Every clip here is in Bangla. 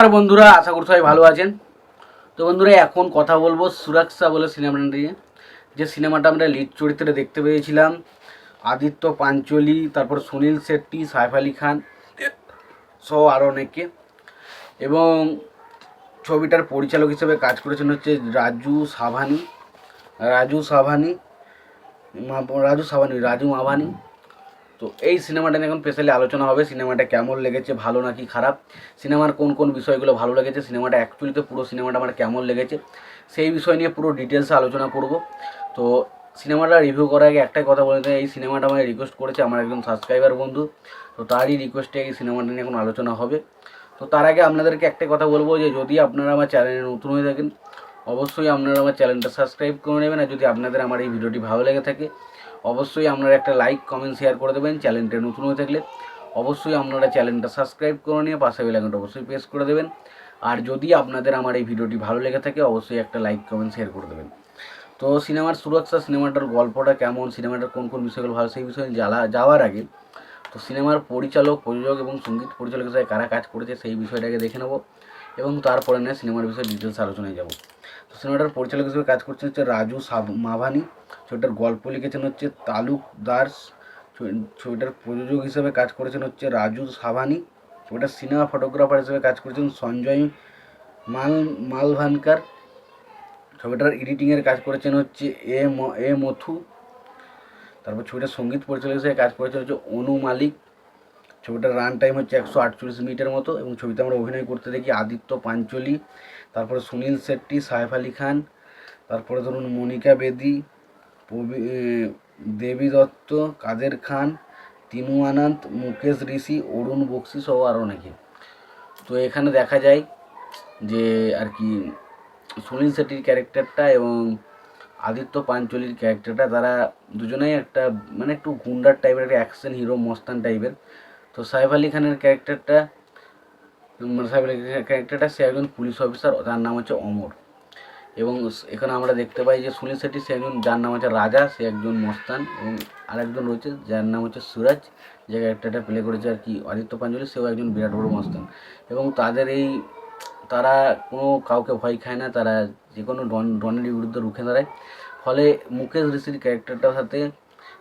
নমস্কার বন্ধুরা, আশা করি সবাই ভালো আছেন। তো বন্ধুরা, এখন কথা বলব সুরক্ষা বলে সিনেমাটা নিয়ে। যে সিনেমাটা আমরা লিড চরিত্রে দেখতে পেয়েছিলাম, আদিত্য পাঞ্চলি, তারপর সুনীল শেট্টি, সাইফ আলী খান সহ আরও অনেকে। এবং ছবিটার পরিচালক হিসেবে কাজ করেছেন হচ্ছে রাজু সাভানি। রাজু সাভানি রাজু সাভানি, রাজু মাভানি। তো এই সিনেমাটা নিয়ে এখন স্পেশালি আলোচনা হবে। সিনেমাটা কেমন লেগেছে, ভালো নাকি খারাপ? সিনেমার কোন কোন বিষয়গুলো ভালো লেগেছে, সিনেমাটা অ্যাকচুয়ালিতে পুরো সিনেমাটা আমার কেমন লেগেছে, সেই বিষয় নিয়ে পুরো ডিটেলসে আলোচনা করব। তো সিনেমাটা রিভিউ করার আগে একটাই কথা বলে এই সিনেমাটা আমায় রিকোয়েস্ট করেছে আমার একজন সাবস্ক্রাইবার বন্ধু, তো তারই রিকোয়েস্টে এই সিনেমাটা নিয়ে এখন আলোচনা হবে। তো তার আগে আপনাদেরকে একটাই কথা বলব যে, যদি আপনারা আমার চ্যানেলে নতুন হয়ে থাকেন, অবশ্যই আপনারা আমার চ্যানেলটা সাবস্ক্রাইব করে নেবেন, আর যদি আপনাদের আমার এই ভিডিওটি ভালো লেগে থাকে অবশ্যই আপনারা একটা লাইক কমেন্ট শেয়ার করে দেবেন চ্যানেলটা নতুন হয়ে থাকলে অবশ্যই আপনারা চ্যানেলটা সাবস্ক্রাইব করে নিয়ে পাশে বেলাকনটা অবশ্যই প্রেস করে দেবেন। আর যদি আপনাদের আমার এই ভিডিওটি ভালো লেগে থাকে, অবশ্যই একটা লাইক কমেন্ট শেয়ার করে দেবেন। তো সিনেমার সুরক্ষা, সিনেমাটার গল্পটা কেমন, সিনেমাটার কোন কোন বিষয়গুলো ভালো, সেই বিষয়ে জ্বালা, যাওয়ার আগে তো সিনেমার পরিচালক, প্রযোজক এবং সংগীত পরিচালক হিসেবে কারা কাজ করেছে, সেই বিষয়টাকে দেখে নেব এবং তারপরে নিয়ে সিনেমার বিষয়ে ডিটেলস আলোচনায় যাব। তো সিনেমাটার পরিচালক হিসেবে কাজ করছেন হচ্ছে রাজু মাভানি। ছবিটার গল্প লিখেছেন হচ্ছে তালুকদার ছবি- ছবিটার প্রযোজক হিসেবে কাজ করেছেন হচ্ছে রাজু সাভানি। ছবিটার সিনেমা ফটোগ্রাফার হিসেবে কাজ করেছেন সঞ্জয় মাল মালভানকার। ছবিটার এডিটিংয়ের কাজ করেছেন হচ্ছে এ এ মথু। তারপর ছবিটার সংগীত পরিচালক হিসেবে কাজ করেছেন হচ্ছে অনু মালিক। ছবিটার রান টাইম হচ্ছে একশো আটচল্লিশ মিনিটের মতো এবং ছবিতে আমরা অভিনয় করতে দেখি আদিত্য পাঞ্চলি, তারপরে সুনীল শেট্টি, সাইফ আলী খান, তারপরে ধরুন মনিকা বেদি দেবী দত্ত, কাদের খান, তিনু আনন্দ, মুকেশ ঋষি, অরুণ বক্সি সহ আরও অনেকে। তো এখানে দেখা যায় যে আর কি সুনীল শেট্টির ক্যারেক্টারটা এবং আদিত্য পাঞ্চলির ক্যারেক্টারটা, তারা দুজনেই একটা মানে একটু গুন্ডার টাইপের একটা অ্যাকশন হিরো মস্তান টাইপের তো সাইফ আলী খানের ক্যারেক্টারটা মানে সাইফ আলী খানের ক্যারেক্টারটা সে একজন পুলিশ অফিসার তার নাম হচ্ছে অমর। এবং এখানে আমরা দেখতে পাই যে সুনীল শেট্টি, সে একজন যার নাম হচ্ছে রাজা, সে একজন মস্তান এবং আরেকজন রয়েছে, যার নাম হচ্ছে সুরাজ, যে ক্যারেক্টারটা প্লে করেছে আর কি আদিত্য পাঞ্জলি, সেও একজন বিরাট বড় মস্তান। এবং তাদের এই, তারা কোনো কাউকে ভয় খায় না, তারা যে কোনো ডন ডনের বিরুদ্ধে রুখে দাঁড়ায়। ফলে মুকেশ ঋষির ক্যারেক্টারটার সাথে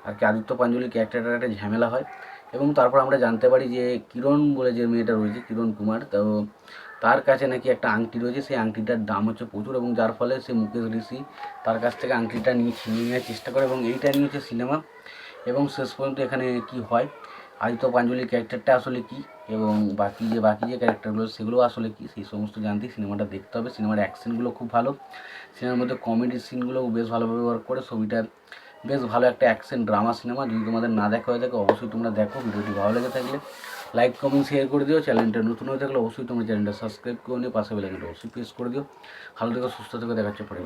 আর কি আদিত্য পাঞ্জলির ক্যারেক্টারটার একটা ঝামেলা হয়। এবং তারপর আমরা জানতে পারি যে কিরণ বলে যে মেয়েটা রয়েছে, কিরণ কুমার, তো তার কাছে নাকি একটা আংটি রয়েছে। সেই আংটিটার দাম হচ্ছে প্রচুর এবং যার ফলে সে মুকেশ ঋষি তার কাছ থেকে আংটিটা নিয়ে ছিনিয়ে নেওয়ার চেষ্টা করে এবং এইটা নিয়ে হচ্ছে সিনেমা। এবং শেষ পর্যন্ত এখানে কি হয়? আদিত্য পাঞ্জলির ক্যারেক্টারটা আসলে কি? এবং বাকি যে বাকি যে ক্যারেক্টারগুলো সেগুলো আসলে কি? সেই সমস্ত জানতে সিনেমাটা দেখতে হবে। সিনেমার অ্যাকশনগুলো খুব ভালো। সিনেমার মধ্যে কমেডি সিনগুলো বেশ ভালোভাবে ওয়ার্ক করে। ছবিটা বেশ ভালো একটা অ্যাকশন ড্রামা সিনেমা যদি তোমাদের না দেখা হয়ে থাকে, অবশ্যই তোমরা দেখো। ভিডিওটি ভালো লেগে থাকলে লাইক কমেন্ট শেয়ার করে দিও। চ্যানেলটা নতুন হয়ে থাকলে অবশ্যই তোমার চ্যানেলটা সাবস্ক্রাইব করে নিও। পাশে বেলাইনটা অবশ্যই প্রেস করে দিও। ভালো থেকে, সুস্থ থেকে। দেখাচ্ছে পরে